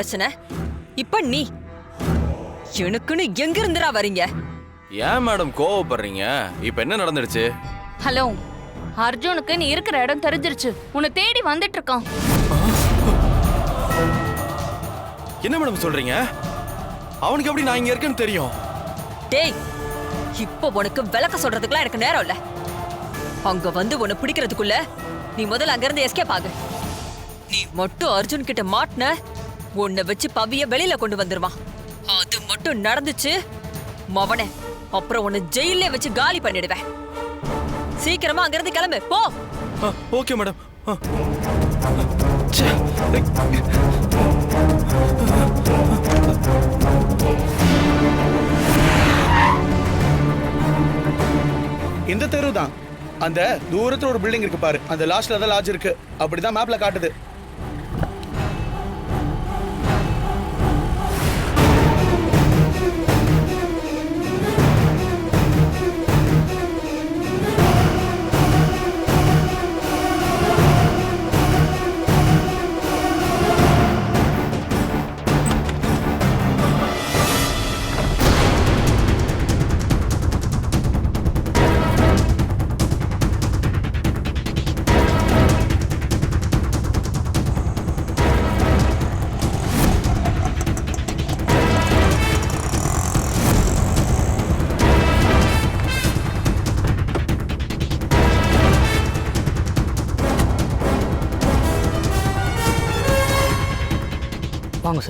பிரச்சனை? இப்ப நீ. எனக்குன்னு எங்க இருந்துடா வரீங்க ஏன் மேடம் கோவப்படுறீங்க? இப்ப என்ன நடந்துடுச்சு? ஹலோ அர்ஜுனுக்கு நீ இருக்கிற இடம் தெரிஞ்சிருச்சு. உன்னை தேடி வந்துட்டு இருக்கான் என்ன மேடம் சொல்றீங்க? அவனுக்கு எப்படி நான் இங்க இருக்கேன்னு தெரியும். டேய் இப்போ உனக்கு விளக்க சொல்றதுக்குலாம் எனக்கு நேரம் இல்ல. அங்க வந்து உன்னை பிடிக்கிறதுக்குள்ள நீ முதல்ல அங்க இருந்து எஸ்கேப் ஆகு. நீ மட்டும் அர்ஜுன் கிட்ட மாட்டின உன்னை வச்சு பவிய வெளியில கொண்டு வந்துருவான். அது மட்டும் நடந்துச்சு மவனே அப்புறம் உன்னை ஜெயிலே வச்சு காலி பண்ணிடுவேன். சீக்கிரமா அங்க இருந்து கிளம்பு போ. Okay madam. இந்த தெரு தான் அந்த தூரத்துல ஒரு பில்டிங் இருக்கு பாரு. அந்த லாஸ்ட்ல தான் லாட்ஜ் இருக்கு. அப்படிதான் மேப்ல காட்டுது.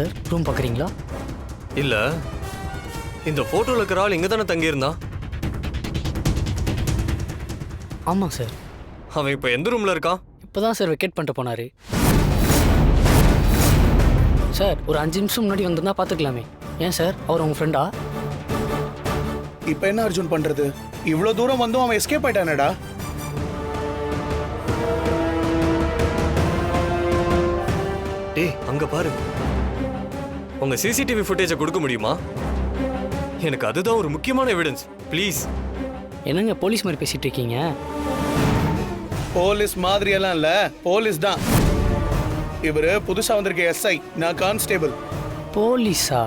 சார்? ரூம் பார்க்குறீங்களா? இல்ல. இந்த போட்டோல இருக்கிற ஆள் இங்க தானே தங்கியிருந்தான்? ஆமாம் சார். அவன் இப்ப எந்த ரூம்ல இருக்கான்? இப்போ தான் சார் வெக்கேட் பண்ணிட்டு போனார். சார் ஒரு அஞ்சு நிமிஷம் முன்னாடி வந்திருந்தா பார்த்துக்கலாமே. ஏன் சார்? அவர் உங்கள் ஃப்ரெண்டா இப்ப என்ன அர்ஜுன் பண்றது? இவ்வளவு தூரம் வந்தும் அவன் எஸ்கேப் ஆயிட்டானடா. டேய் அங்க பாரு. உங்க சிசிடிவி ஃபுட்டேஜை கொடுக்க முடியுமா? எனக்கு அதுதான் ஒரு முக்கியமான எவிடன்ஸ் ப்ளீஸ் என்னங்க போலீஸ் மாதிரி பேசிகிட்டு இருக்கீங்க? போலீஸ் மாதிரி எல்லாம் இல்ல போலீஸ் தான். இவரு புதுசா வந்திருக்க எஸ்ஐ நான் கான்ஸ்டேபிள் போலீஸா?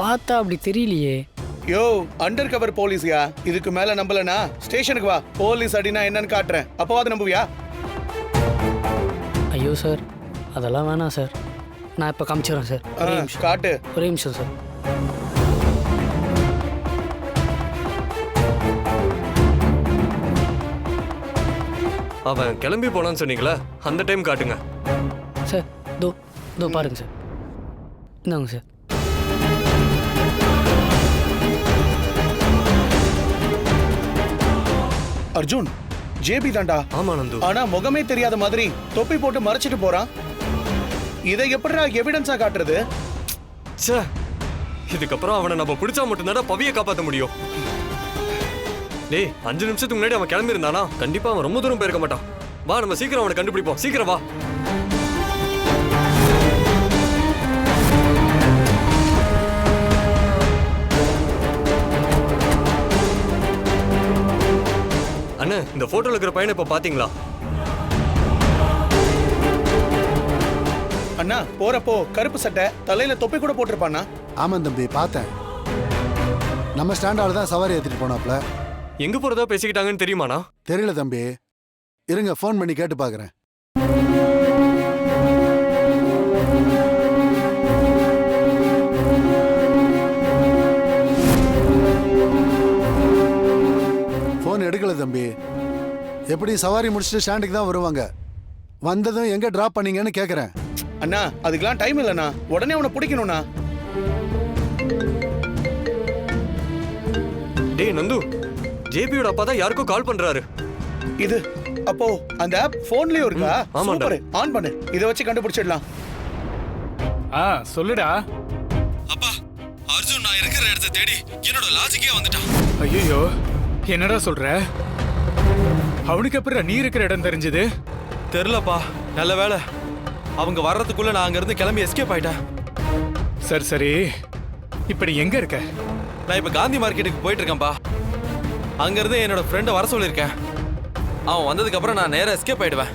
பார்த்தா அப்படி தெரியலையே. யோ அண்டர் கவர் போலீஸ்யா? இதுக்கு மேல நம்பலனா? ஸ்டேஷனுக்கு வா. போலீஸ் அடினா என்னன்னு காட்டுறேன். அப்பவாது நம்புவியா? ஐயோ சார். அதெல்லாம் வேணாம் சார். நான் இப்போ காமிச்சிடுறேன் சார். ஒரே நிமிஷம். காட்டு. ஒரே நிமிஷம் சார். அவன் கிளம்பி போனான்னு சொன்னீங்களே அந்த டைம் காட்டுங்க. சார் தோ தோ பாருங்க சார். இந்தாங்க சார். அர்ஜுன் ஜேபி தான்டா. ஆமா நந்து. ஆனா முகமே தெரியாத மாதிரி தொப்பி போட்டு மறைச்சிட்டு போறான். இதை எப்படிடா எவிடன்ஸா காட்டுறது? சே இதுக்கப்புறம் அவனை நம்ம பிடிச்சா மட்டும்தான் பவியை காப்பாற்ற முடியும். டேய் அஞ்சு நிமிஷத்துக்கு முன்னாடி அவன் கிளம்பி இருந்தானா கண்டிப்பா அவன் ரொம்ப தூரம் போயிருக்க மாட்டான். வா நம்ம சீக்கிரம் அவனை கண்டுபிடிப்போம். சீக்கிரம் வா. அண்ணே இந்த போட்டோல இருக்கிற பையனை இப்ப பாத்தீங்களா? அண்ணா போறப்போ கருப்பு சட்டை தலையில தொப்பி கூட போட்டிருப்பானா ஆமாம் தம்பி பார்த்தேன். நம்ம ஸ்டாண்டால தான் சவாரி ஏற்றிட்டு போனாப்ல. எங்க போறதா பேசிக்கிட்டாங்கன்னு தெரியுமாண்ணா? தெரியல தம்பி. இருங்க ஃபோன் பண்ணி கேட்டு பார்க்குறேன் ஃபோன் எடுக்கல தம்பி. எப்படி சவாரி முடிச்சுட்டு ஸ்டாண்டுக்கு தான் வருவாங்க. வந்ததும் எங்கே ட்ராப் பண்ணீங்கன்னு கேட்குறேன் அண்ணா அதுக்கெல்லாம் டைம் இல்லைண்ணா. உடனே அவனை பிடிக்கணும்ண்ணா. டேய் நந்து. ஜேபியோட அப்பா தான் யாருக்கோ கால் பண்றாரு. இது அப்போ அந்த ஆப் போன்லயும் இருக்கா. சூப்பர். ஆன் பண்ணு. இதை வச்சு கண்டுபிடிச்சிடலாம். ஆ சொல்லுடா. அப்பா அர்ஜுன் நான் இருக்கிற இடத்த தேடி என்னோட லாஜிக்கே வந்துட்டான். ஐயோ என்னடா சொல்ற? அவனுக்கு அப்புறம் நீ இருக்கிற இடம் தெரிஞ்சது? தெரிலப்பா நல்ல வேலை. அவங்க வர்றதுக்குள்ள நான் அங்க இருந்து கிளம்பி எஸ்கேப் ஆயிட்டேன். சரி சரி. இப்ப நீ எங்க இருக்க? நான் இப்ப காந்தி மார்க்கெட்டுக்கு போயிட்டு இருக்கேன்ப்பா அங்க இருந்து என்னோட ஃப்ரெண்டை வர சொல்லியிருக்கேன். அவன் வந்ததுக்கு அப்புறம் நான் நேரா எஸ்கேப் ஆயிடுவேன்.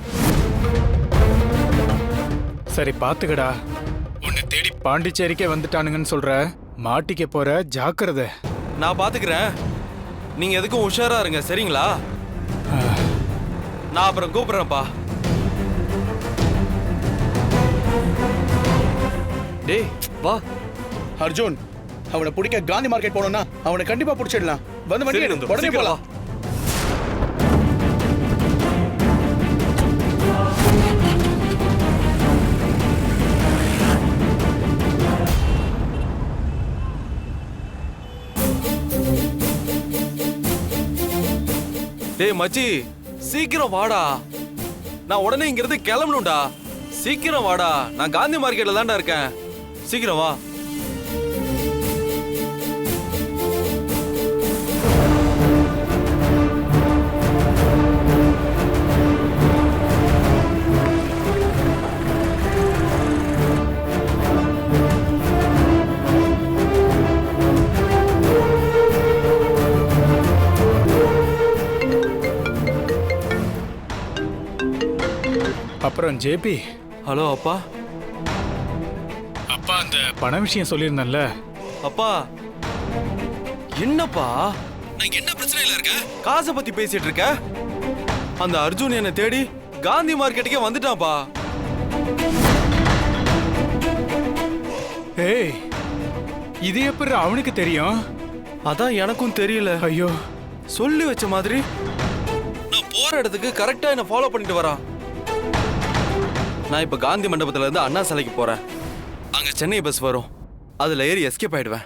சரி பாத்துக்கடா. பாண்டிச்சேரிக்கே வந்துட்டானுங்கன்னு சொல்ற மாட்டிக்க போற ஜாக்கிரதை. நான் பாத்துக்கிறேன். நீங்க எதுக்கும் உஷாரா இருங்க சரிங்களா? நான் அப்புறம் கூப்பிடுறேன்ப்பா. டேய் வா. அர்ஜுன் அவனை பிடிக்க காந்தி மார்க்கெட் போனோம்னா அவனை கண்டிப்பா பிடிச்சிடலாம். வந்து வண்டி உடனே சீக்கிரம் போலாம். டேய் மச்சி சீக்கிரம் வாடா. நான் உடனே இங்க இருந்து கிளம்பணும்டா. சீக்கிரம் வாடா. நான் காந்தி மார்க்கெட்ல தான்டா இருக்கேன். சீக்கிரம் வா. அப்புறம் ஜேபி ஹலோ அப்பா. பண விஷயம் சொல்லியிருந்தேன்ல. அப்பா என்னப்பா? நான் என்ன பிரச்சனையில இருக்கேன் காசை பத்தி பேசிட்டு இருக்க? அந்த அர்ஜுன் என்னை தேடி காந்தி மார்க்கெட்டுக்கே வந்துட்டான்ப்பா. ஏய் இது எப்படி அவனுக்கு தெரியும்? அதான் எனக்கும் தெரியல. ஐயோ. சொல்லி வச்ச மாதிரி. நான் போற இடத்துக்கு கரெக்டா என்ன ஃபாலோ பண்ணிட்டு வரான். நான் இப்ப காந்தி மண்டபத்துல இருந்து அண்ணா சிலைக்கு போறேன். அங்க சென்னை பஸ் வரும். அதுல ஏறி எஸ்கேப் ஆயிடுவேன்.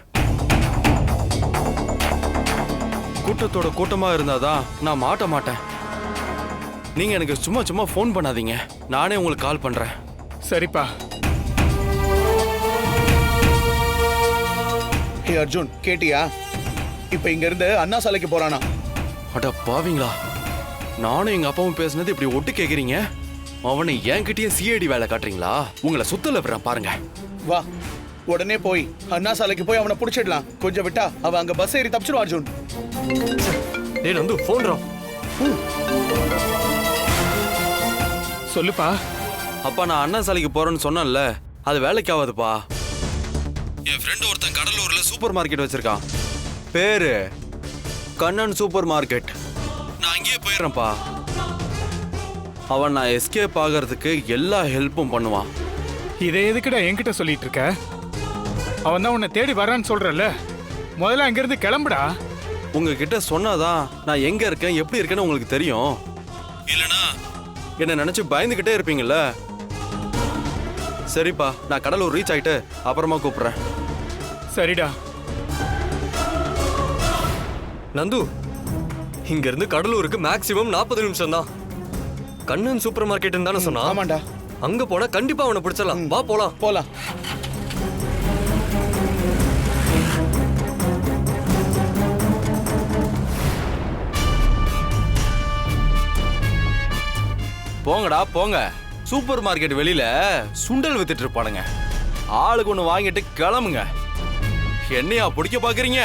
கூட்டத்தோட கூட்டமா இருந்தாதான் நான் மாட்ட மாட்டேன். நீங்க எனக்கு சும்மா சும்மா ஃபோன் பண்ணாதீங்க. நானே உங்களுக்கு கால் பண்றேன். சரிப்பா. ஹே அர்ஜுன் கேட்டியா? இப்ப இங்க இருந்து அண்ணா சாலைக்கு போறானா? அட பாவீங்களா. நானும் எங்க அப்பாவும் பேசுனது இப்படி ஒட்டு கேக்குறீங்க? அவனை என்கிட்டயே சிஐடி வேலை காட்டுறீங்களா? உங்களை சுத்தல விடுறேன் பாருங்க. வா. உடனே போய் அண்ணா சாலைக்கு போய் அவனை பிடிச்சிடலாம். கொஞ்சம் விட்டா அவன் அங்க பஸ் ஏறி தப்பிச்சிருவான் அர்ஜுன். டேய் நந்து ஃபோன் ரா சொல்லுப்பா. அப்பா நான் அண்ணா சாலைக்கு போறேன்னு சொன்னேன்ல. அது வேலைக்கு ஆகாதுப்பா என் ஃப்ரெண்டு ஒருத்தன் கடலூர்ல சூப்பர் மார்க்கெட் வச்சிருக்கான். பேரு? கண்ணன் சூப்பர் மார்க்கெட் நான் அங்கேயே போயிடுறேன்ப்பா. அவன் நான் எஸ்கேப் ஆகிறதுக்கு எல்லா ஹெல்ப்பும் பண்ணுவான். இதை எதுக்குடா என்கிட்ட சொல்லிட்டு இருக்க? அவன் தான் உன்னை தேடி வரான்னு சொல்றல்ல. முதல்ல அங்கிருந்து கிளம்புடா. உங்ககிட்ட சொன்னாதான் நான் எங்க இருக்கேன் எப்படி இருக்கேன்னு உங்களுக்கு தெரியும். இல்லனா என்ன நினைச்சு பயந்துகிட்டே இருப்பீங்கல்ல? சரிப்பா நான் கடலூர் ரீச் ஆயிட்டு அப்புறமா கூப்பிடுறேன். சரிடா. நந்து இங்க இருந்து கடலூருக்கு மேக்ஸிமம் நாற்பது நிமிஷம் தான் கண்ணன் சூப்பர் மார்க்கெட் தானே சொன்னா ஆமாண்டா. அங்க போனா கண்டிப்பா அவனை பிடிச்சலாம் வா போலாம். போலாம். போங்கடா போங்க. சூப்பர் மார்க்கெட் வெளியில சுண்டல் வித்துட்டு இருப்பானுங்க. ஆளுக்கு ஒன்று வாங்கிட்டு கிளம்புங்க. என்னையா பிடிக்க பாக்குறீங்க?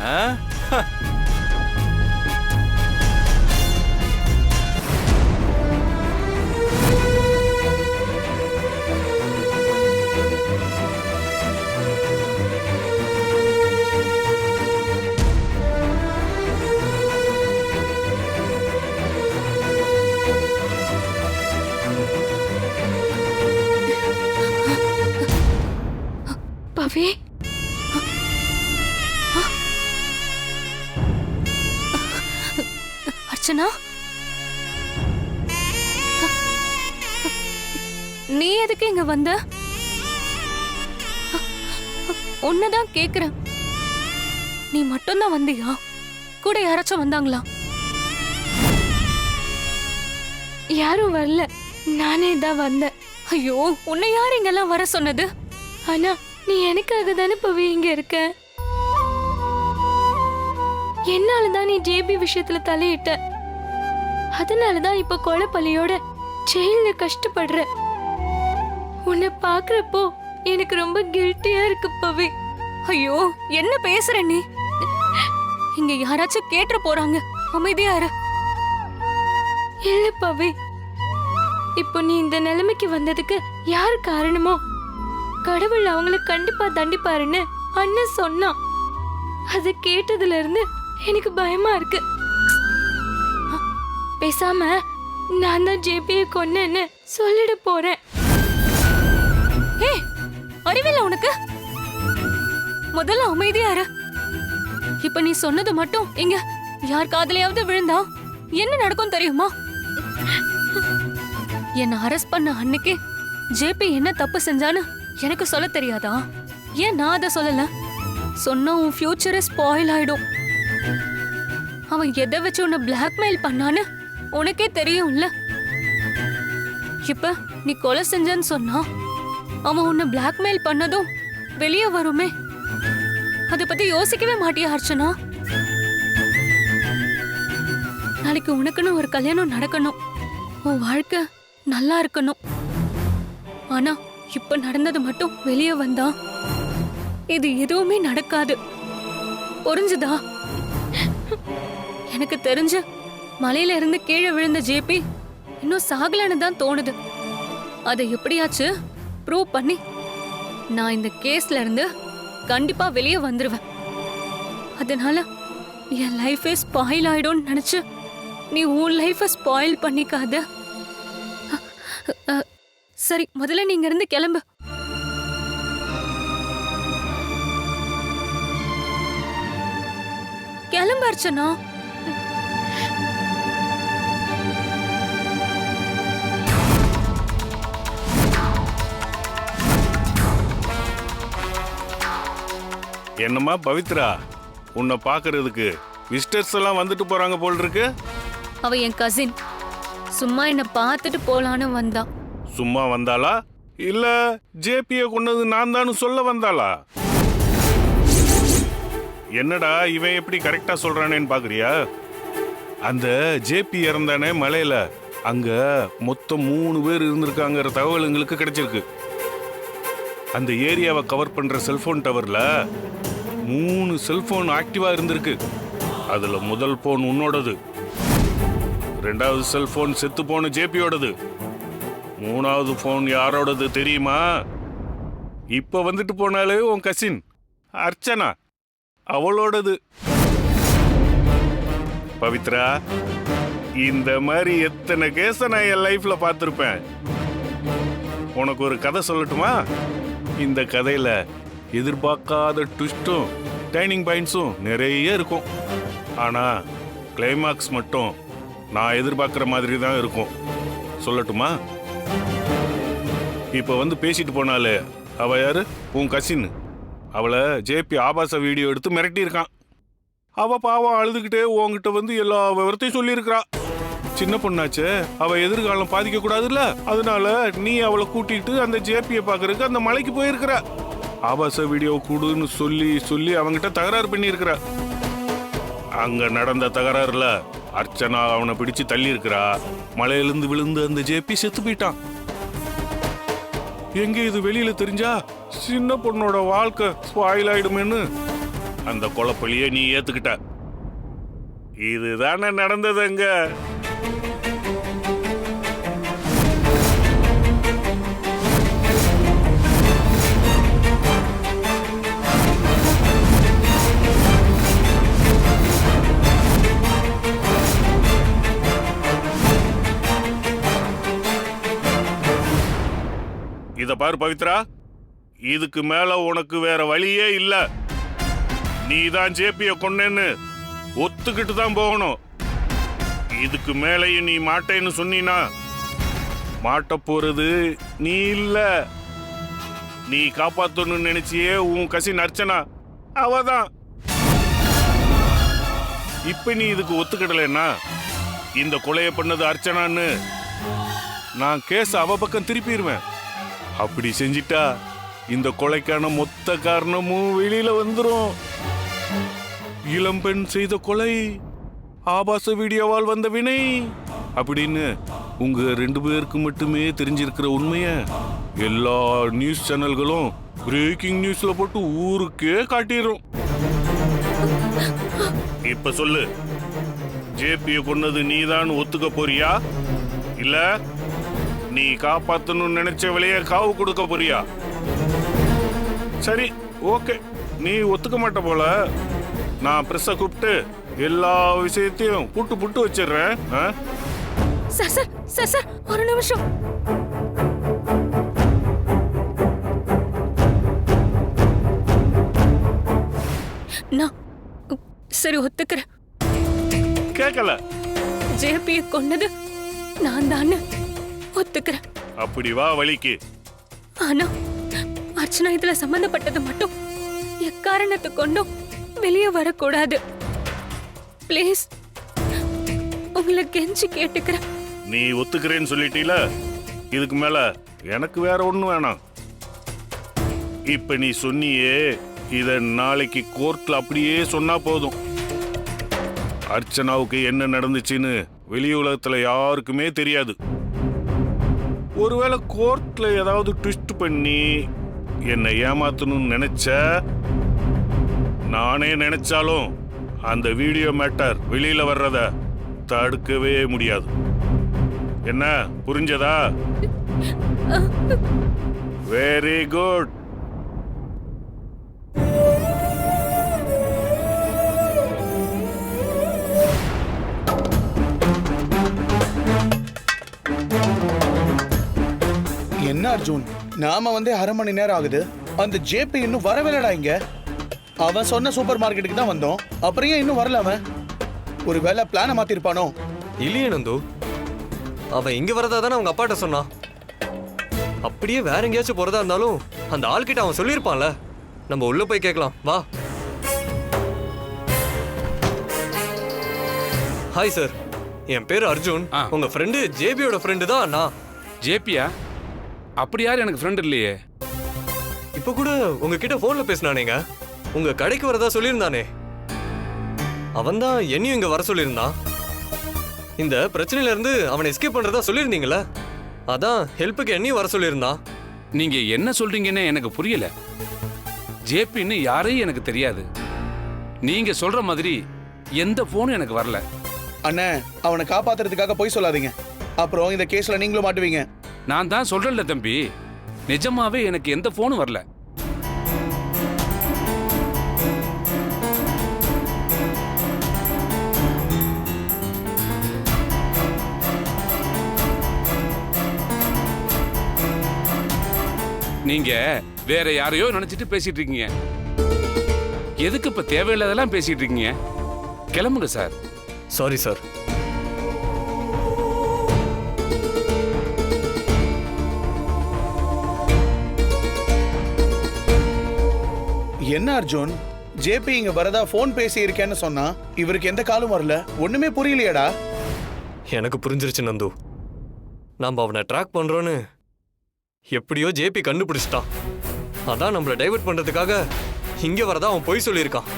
ஆ? ஹ. அர்ச்சனா? நீ எதுக்கு இங்க வந்த? உன்னதான் கேக்குறேன். நீ மட்டும்தான் வந்தியா? கூட யாராச்சும் வந்தாங்களா? யாரும் வரல. நானே தான் வந்தேன். ஐயோ உன்னை யார் இங்கெல்லாம் வர சொன்னது? ஆனா நீ எனக்காக தானே பவி இங்க இருக்க? என்னால தான் நீ ஜேபி விஷயத்துல தலையிட்ட. அதனால தான் இப்ப கொலைப்பள்ளியோட ஜெயில கஷ்டப்படுற. உன்னை பாக்குறப்போ எனக்கு ரொம்ப கில்ட்டியா இருக்கு பவி. ஐயோ என்ன பேசுற நீ? இங்க யாராச்சும் கேட்டுற போறாங்க. அமைதியா இரு. இல்ல பவி. இப்போ நீ இந்த நிலைமைக்கு வந்ததுக்கு யார் காரணமோ கடவுள் அவங்கள கண்டிப்பா தண்டிப்பாருன்னு அண்ணன் சொன்னான். அதை கேட்டதுல இருந்து எனக்கு பயமா இருக்கு. பேசாம நான் தான் ஜேபியை கொன்னேன்னு சொல்லிட போறேன். ஏ அறிவில்ல உனக்கு? முதல்ல அமைதியாரு இப்ப நீ சொன்னது மட்டும் இங்க யார் காதலையாவது விழுந்தா என்ன நடக்கும் தெரியுமா? என்ன அரெஸ்ட் பண்ண அன்னைக்கு ஜேபி என்ன தப்பு செஞ்சான்னு எனக்கு சொல்ல தெரியாதா? ஏன் நான் அதை சொல்லல? சொன்னா உன் ஃபியூச்சரே ஸ்பாயில் ஆயிடும். அவன் எதை வச்சு உன்னை பிளாக்மெயில் பண்ணான்னு உனக்கே தெரியும்ல. இப்ப நீ கொலை செஞ்சேன்னு சொன்னா அவன் உன்னை பிளாக்மெயில் பண்ணதும் வெளியே வருமே. அதை பத்தி யோசிக்கவே மாட்டியா அர்ச்சனா? நாளைக்கு உனக்குன்னு ஒரு கல்யாணம் நடக்கணும். உன் வாழ்க்கை நல்லா இருக்கணும். ஆனா இப்ப நடந்தது மட்டும் வெளியே வந்தா? இது எதுவுமே நடக்காது. புரிஞ்சுதா? எனக்கு தெரிஞ்சு மலையில இருந்து கீழே விழுந்த ஜேபி இன்னும் சாகலன்னு தான் தோணுது. அதை எப்படியாச்சு ப்ரூவ் பண்ணி நான் இந்த கேஸ்ல இருந்து கண்டிப்பா வெளியே வந்துருவேன். அதனால என் லைஃபே ஸ்பாயில் ஆயிடும்னு நினைச்சு நீ உன் லைஃபை ஸ்பாயில் பண்ணிக்காத. சரி முதல்ல நீங்க இருந்து கிளம்பு. கிளம்பு அர்ச்சனா. என்னம்மா பவித்ரா? உன்னை பார்க்கறதுக்கு விசிட்டர்ஸ் எல்லாம் வந்துட்டு போறாங்க போல் இருக்கு. அவ என் கசின் சும்மா என்ன பார்த்துட்டு போலான்னு வந்தா. சும்மா வந்தாளா? இல்ல ஜேபிய கொண்டது நான் தான் சொல்ல வந்தாளா? என்னடா இவன் எப்படி கரெக்டா சொல்றானேன்னு பாக்குறியா? அந்த ஜேபி இறந்தானே மலையில. அங்க மொத்தம் மூணு பேர் இருந்திருக்காங்கிற தகவல் எங்களுக்கு கிடைச்சிருக்கு. அந்த ஏரியாவை கவர் பண்ற செல்போன் டவர்ல மூணு செல்போன் ஆக்டிவா இருந்திருக்கு. அதுல முதல் போன் உன்னோடது. ரெண்டாவது செல்போன் செத்து போன ஜேபியோடது. மூணாவது போன் யாரோடது தெரியுமா? இப்ப வந்துட்டு போனாலே உன் கசின் அர்ச்சனா. அவளோடது. பவித்ரா இந்த மாதிரி எத்தனை கேஸை நான் என் லைஃப்ல பார்த்துருப்பேன்? உனக்கு ஒரு கதை சொல்லட்டுமா? இந்த கதையில எதிர்பார்க்காத ட்விஸ்ட்டும் டைனிங் பாயிண்ட்ஸும் நிறைய இருக்கும். ஆனா கிளைமாக்ஸ் மட்டும் நான் எதிர்பார்க்குற மாதிரி தான் இருக்கும். சொல்லட்டுமா? இப்போ வந்து பேசிட்டு போனாலே அவ யாரு? உன் கசின் அவளை ஜேபி ஆபாச வீடியோ எடுத்து மிரட்டி இருக்கான் அவ பாவம் அழுதுகிட்டே உன்கிட்ட வந்து எல்லா விவரத்தையும் சொல்லியிருக்கிறா. சின்ன பொண்ணாச்சே அவ எதிர்காலம் பாதிக்க கூடாதுல்ல அதனால நீ அவளை கூட்டிட்டு அந்த ஜேபியை பாக்குறதுக்கு அந்த மலைக்கு போயிருக்கிற. ஆபாச வீடியோ கூடுன்னு சொல்லி சொல்லி அவங்கிட்ட தகராறு பண்ணியிருக்கிற. அங்க நடந்த தகராறுல அர்ச்சனா அவனை பிடிச்சு தள்ளி இருக்கிறா மலையிலிருந்து விழுந்து அந்த ஜேபி செத்து போயிட்டான். எங்க இது வெளியில தெரிஞ்சா சின்ன பொண்ணோட வாழ்க்கை ஸ்பாயில் ஆயிடுமேன்னு. அந்த கொலப்பழிய நீ ஏத்துக்கிட்ட. இதுதானே நடந்தது அங்க? இத பாரு பவித்ரா. இதுக்கு மேல உனக்கு வேற வழியே இல்ல. நீ தான் ஜேபிய கொன்னேன்னு ஒத்துக்கிட்டு தான் போகணும். இதுக்கு மேலேயும் நீ மாட்டேன்னு சொன்னீனா? மாட்ட போறது நீ இல்ல. நீ காப்பாத்தணும்னு நினைச்சியே உன் கசின் அர்ச்சனா அவதான். இப்ப நீ இதுக்கு ஒத்துக்கிடலைன்னா இந்த கொலையை பண்ணது அர்ச்சனான்னு நான் கேஸ் அவ பக்கம் திருப்பிடுவேன் அப்படி செஞ்சிட்டா இந்த கொலைக்கான மொத்த காரணமும் வெளியில வந்துடும் இளம்பெண் செய்த கொலை ஆபாச வீடியோவால் வந்த வினை. அப்படின்னு உங்க ரெண்டு பேருக்கு மட்டுமே தெரிஞ்சிருக்கிற உண்மைய எல்லா நியூஸ் சேனல்களும் பிரேக்கிங் நியூஸ்ல போட்டு ஊருக்கே காட்டிடும் இப்ப சொல்லு ஜேபிய கொன்னது நீதான் ஒத்துக்க போறியா? இல்ல நீ காப்பாத்தணும்னு நினைச்ச விலைய காவு கொடுக்க போறியா? சரி ஓகே. நீ ஒத்துக்க மாட்ட போல. நான் பிரஸ்ஸை கூப்பிட்டு எல்லா விஷயத்தையும் புட்டு புட்டு வச்சிடுறேன்? சார் சார் சார் சார் ஒரு நிமிஷம். நான் சரி ஒத்துக்கிறேன். கேட்கல ஜேபியை கொன்னது நான் தான் ஒத்துக்கிறேன். அப்படி வா வழிக்கு. ஆனா அர்ச்சனா இதுல சம்பந்தப்பட்டது மட்டும் எக்காரணத்தை கொண்டும் வெளியே வரக்கூடாது. ப்ளீஸ் உங்களை கெஞ்சி கேட்டுக்கிறேன். நீ ஒத்துக்கிறேன்னு சொல்லிட்டீல? இதுக்கு மேல எனக்கு வேற ஒண்ணும் வேணாம். இப்ப நீ சொன்னியே இத நாளைக்கு கோர்ட்ல அப்படியே சொன்னா போதும். அர்ச்சனாவுக்கு என்ன நடந்துச்சுன்னு வெளி உலகத்துல யாருக்குமே தெரியாது. ஒருவேளை கோர்ட்ல ஏதாவது ட்விஸ்ட் பண்ணி என்னை ஏமாத்தணும்னு நினைச்ச? நானே நினைச்சாலும் அந்த வீடியோ மேட்டர் வெளியில வர்றத தடுக்கவே முடியாது. என்ன புரிஞ்சதா? வெரி குட் அர்ஜுன் நாம வந்து அரை மணி நேரம் ஆகுது. அந்த ஜேபி இன்னும் வரவேலடா இங்க. அவன் சொன்ன சூப்பர் மார்க்கெட்டுக்கு தான் வந்தோம். அப்புறம் ஏன் இன்னும் வரல அவன்? ஒரு வேலை பிளான மாத்திருப்பானோ? இல்லையே நந்து. அவன் இங்க வரதா தானே அவங்க அப்பாட்ட சொன்னான். அப்படியே வேற எங்கேயாச்சும் போறதா இருந்தாலும் அந்த ஆள்கிட்ட அவன் சொல்லியிருப்பான்ல. நம்ம உள்ள போய் கேட்கலாம். வா. ஹாய் சார் என் பேர் அர்ஜுன். உங்க ஃப்ரெண்டு ஜேபியோட ஃப்ரெண்டு தான் அண்ணா ஜேபியா அப்படி யாரும் எனக்கு ஃப்ரெண்ட் இல்லையே? இப்போ கூட உங்ககிட்ட ஃபோன்ல பேசினானேங்க. உங்க கடைக்கு வரதா சொல்லியிருந்தானே. அவன் தான் என்னையும் இங்க வர சொல்லியிருந்தான். இந்த பிரச்சனையில இருந்து அவனை எஸ்கேப் பண்றதா சொல்லியிருந்தீங்கல்ல? அதான் ஹெல்ப்புக்கு என்னையும் வர சொல்லியிருந்தான். நீங்க என்ன சொல்றீங்கன்னு எனக்கு புரியல. ஜேபின்னு யாரையும் எனக்கு தெரியாது. நீங்க சொல்ற மாதிரி எந்த போனும் எனக்கு வரல. அண்ணே அவனை காப்பாத்துறதுக்காக போய் சொல்லாதீங்க. அப்புறம் இந்த கேஸ்ல நீங்களும் மாட்டுவீங்க. நான் தான் சொல்றேன்ல தம்பி. நிஜமாவே எனக்கு எந்த போனும் வரல. நீங்க வேற யாரையோ நினைச்சிட்டு பேசிட்டு இருக்கீங்க. எதுக்கு இப்ப தேவையில்லாதெல்லாம் பேசிட்டு இருக்கீங்க? கிளம்புங்க சார். சாரி சார் என்ன அர்ஜுன்? ஜேபி இங்க வரதா ஃபோன் பேசி இருக்கேன்னு சொன்னா இவருக்கு எந்த காலும் வரல? ஒண்ணுமே புரியலையேடா. எனக்கு புரிஞ்சிருச்சு நந்து. நாம அவனை ட்ராக் பண்றோன்னு எப்படியோ ஜேபி கண்டுபிடிச்சிட்டான். அதான் நம்மளை டைவர்ட் பண்றதுக்காக இங்க வரதா அவன் பொய் சொல்லியிருக்கான்.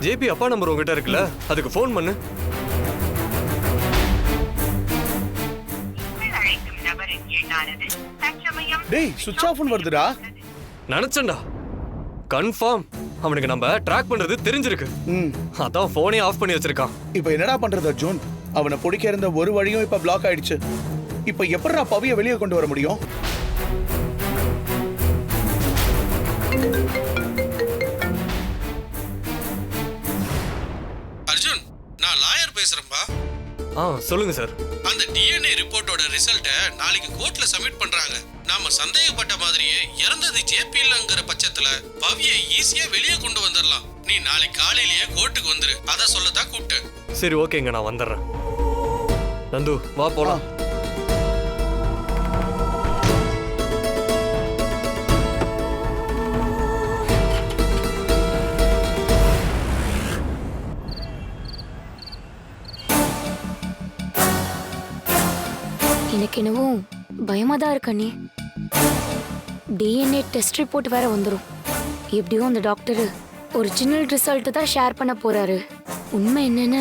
ஜேபி அப்பா நம்பர் உங்ககிட்ட இருக்குல்ல? அதுக்கு ஃபோன் பண்ணு. டேய் சுவிட்ச் ஆஃப் வருதுடா. நினைச்சேன்டா. கன்ஃபார்ம் அவனுக்கு நம்ம ட்ராக் பண்றது தெரிஞ்சிருக்கு. ம். அதான் போனே ஆஃப் பண்ணி வச்சிருக்கான். இப்போ என்னடா பண்றது அர்ஜுன்? அவனை பிடிக்க இருந்த ஒரு வழியும் இப்ப பிளாக் ஆயிடுச்சு. இப்போ எப்படிடா பவிய வெளியே கொண்டு வர முடியும்? அர்ஜுன் நான் லாயர் பேசுறேன்பா. ஆ சொல்லுங்க சார். அந்த டிஎன்ஏ ரிப்போர்ட்டோட ரிசல்ட்டை நாளைக்கு கோர்ட்ல சப்மிட் பண்றாங்க. நாம சந்தேகப்பட்ட மாதிரியே இறந்தது ஜேபி இல்லங்கிற பட்சத்துல பவியை ஈஸியா வெளியே கொண்டு வந்துடலாம் நீ நாளைக்கு காலையிலேயே கோர்ட்டுக்கு வந்துரு. அதை சொல்லத்தான் கூப்பிட்டேன் சரி ஓகேங்க நான் வந்துடுறேன். நந்து வா போலாம். எனக்கு என்னவோ பயமா தான் இருக்க நீ டிஎன்ஏ டெஸ்ட் ரிப்போர்ட் வேற வந்துடும் எப்படியும் அந்த டாக்டர் ஒரிஜினல் ரிசல்ட் தான் ஷேர் பண்ண போறாரு. உண்மை என்னன்னு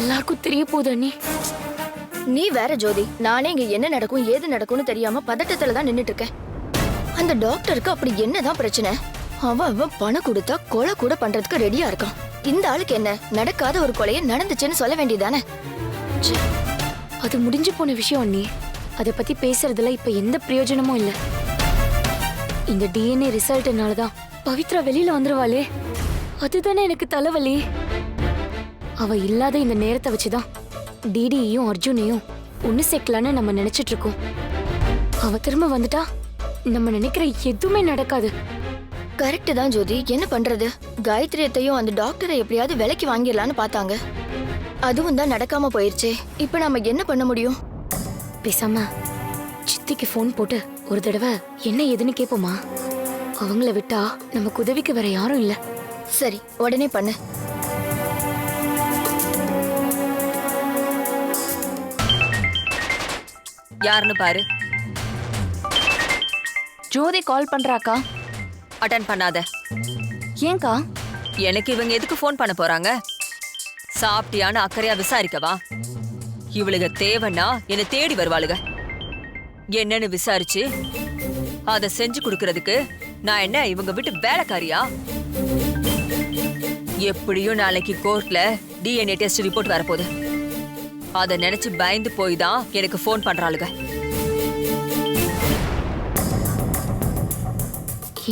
எல்லாருக்கும் தெரிய போகுது அண்ணி. நீ வேற ஜோதி நானே இங்க என்ன நடக்கும் ஏது நடக்கும்னு தெரியாம பதட்டத்துல தான் நின்னுட்டு இருக்கேன் அந்த டாக்டருக்கு அப்படி என்னதான் பிரச்சனை? அவன் அவன் பணம் கொடுத்தா கொலை கூட பண்றதுக்கு ரெடியா இருக்கான். இந்த ஆளுக்கு என்ன நடக்காத ஒரு கொலையை நடந்துச்சுன்னு சொல்ல வேண்டியதானே அது முடிஞ்சு போன விஷயம் அண்ணி. அதை பத்தி பேசுறதுல இப்ப எந்த பிரயோஜனமும் இல்ல. இந்த டிஎன்ஏ ரிசல்ட்னால தான் பவித்ரா வெளியில வந்துருவாளே. அதுதானே எனக்கு தலைவலி. அவ இல்லாத இந்த நேரத்தை வச்சுதான் டிடியையும் அர்ஜுனையும் ஒன்னு சேர்க்கலான்னு நம்ம நினைச்சிட்டு இருக்கோம். அவ திரும்ப வந்துட்டா நம்ம நினைக்கிற எதுவுமே நடக்காது. கரெக்ட் தான் ஜோதி. என்ன பண்றது? காயத்ரியத்தையும் அந்த டாக்டரை எப்படியாவது விலைக்கு வாங்கிடலான்னு பார்த்தாங்க. அதுவும் தான் நடக்காம போயிருச்சே. இப்போ நாம என்ன பண்ண முடியும்? பேசாம சித்திக்கு ஃபோன் போட்டு ஒரு தடவை என்ன ஏதுன்னு கேட்போமா அவங்கள விட்டா நமக்கு உதவிக்கு வேற யாரும் இல்ல. சரி உடனே பண்ணு. யாருன்னு பாரு. ஜோதி கால் பண்றாக்கா? அட்டன் பண்ணாத. ஏன்க்கா எனக்கு இவங்க எதுக்கு ஃபோன் பண்ண போறாங்க? சாப்பிட்டியான்னு அக்கறையா விசாரிக்கவா? இவளுக தேவைன்னா என்னை தேடி வருவாளுக என்னன்னு விசாரிச்சு அதை செஞ்சு கொடுக்கறதுக்கு நான் என்ன இவங்க வீட்டு வேலைக்காரியா? எப்படியும் நாளைக்கு கோர்ட்ல டிஎன்ஏ டெஸ்ட் ரிப்போர்ட் வரப்போகுது. அதை நினைச்சு பயந்து போய் தான் எனக்கு ஃபோன் பண்றாளுக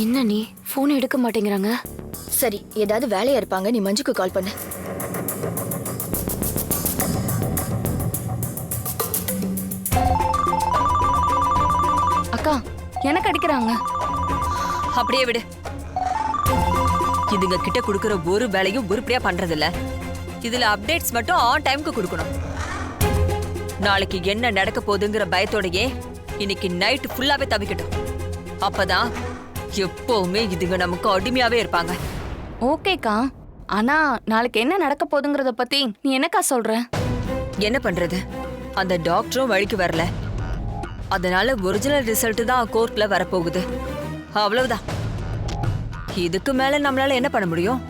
என்ன நீ? ஃபோன் எடுக்க மாட்டேங்கிறாங்க? சரி ஏதாவது வேலையா இருப்பாங்க நீ மஞ்சுக்கு கால் பண்ணு. அடிக்கிறாங்க அப்படியே விடு. இதுங்க கிட்ட கொடுக்கற ஒரு வேலையும் உருப்படியா பண்றது இல்ல இதுல அப்டேட்ஸ் மட்டும் ஆன் டைம்க்கு கொடுக்கணும். நாளைக்கு என்ன நடக்க போகுதுங்கிற பயத்தோடயே இன்னைக்கு நைட் ஃபுல்லாவே தவிக்கட்டும். அப்பதான் எப்பவுமே இதுங்க நமக்கு அடிமையாவே இருப்பாங்க. ஓகேக்கா ஆனா நாளைக்கு என்ன நடக்க போகுதுங்கிறத பத்தி நீ என்னக்கா சொல்ற? என்ன பண்றது? அந்த டாக்டரும் வழிக்கு வரல. அதனால ஒரிஜினல் ரிசல்ட் தான் கோர்ட்ல வரப்போகுது. அவ்வளவுதான். இதுக்கு மேல நம்மளால என்ன பண்ண முடியும்?